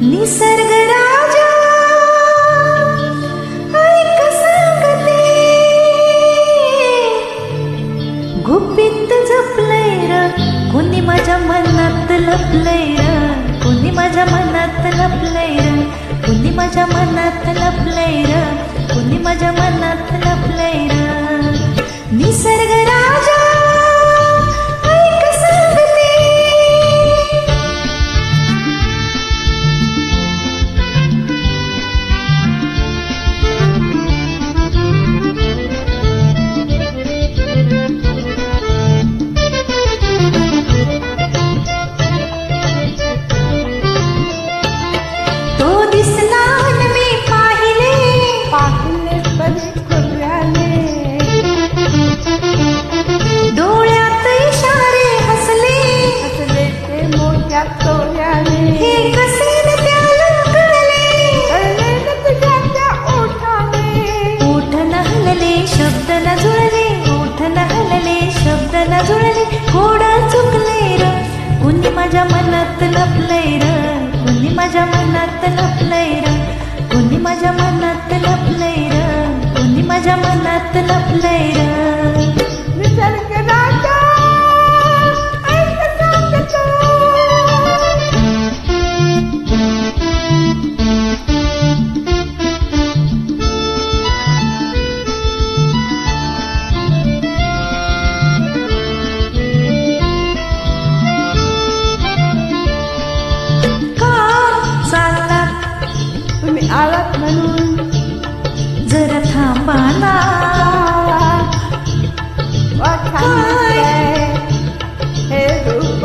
निसर्गराजा ऐक गुपित जपलंय र कुणी माझ्या मनात लपलंय र कुणी माझ्या मनात लपलंय लपलय र. कोणी माझ्या मनात लपलय र. कोणी माझ्या मनात लपलय र. कोणी माझ्या मनात लपलय र. म्हणून जर थांबाना हे रूप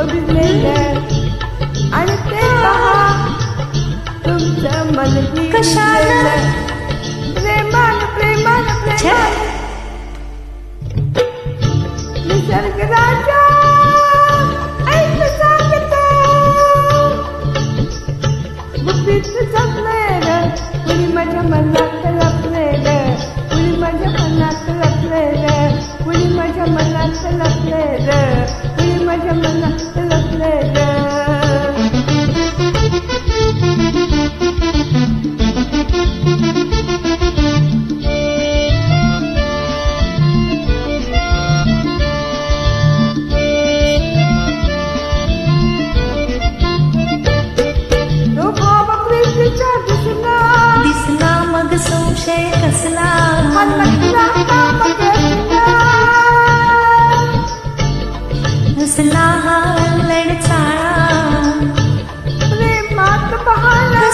आणि ते पहा तुमचं मन कशाला? प्रेमान प्रेमान प्रेमान. निसर्ग राजा. ऐक सांगतो. बुद्धीच माझ्या मनात लपलेल कुणी माझ्या मनात लपलेल कुणी माझ्या मनात लपलेल कुणी माझ्या मनात वे मात्र बहाना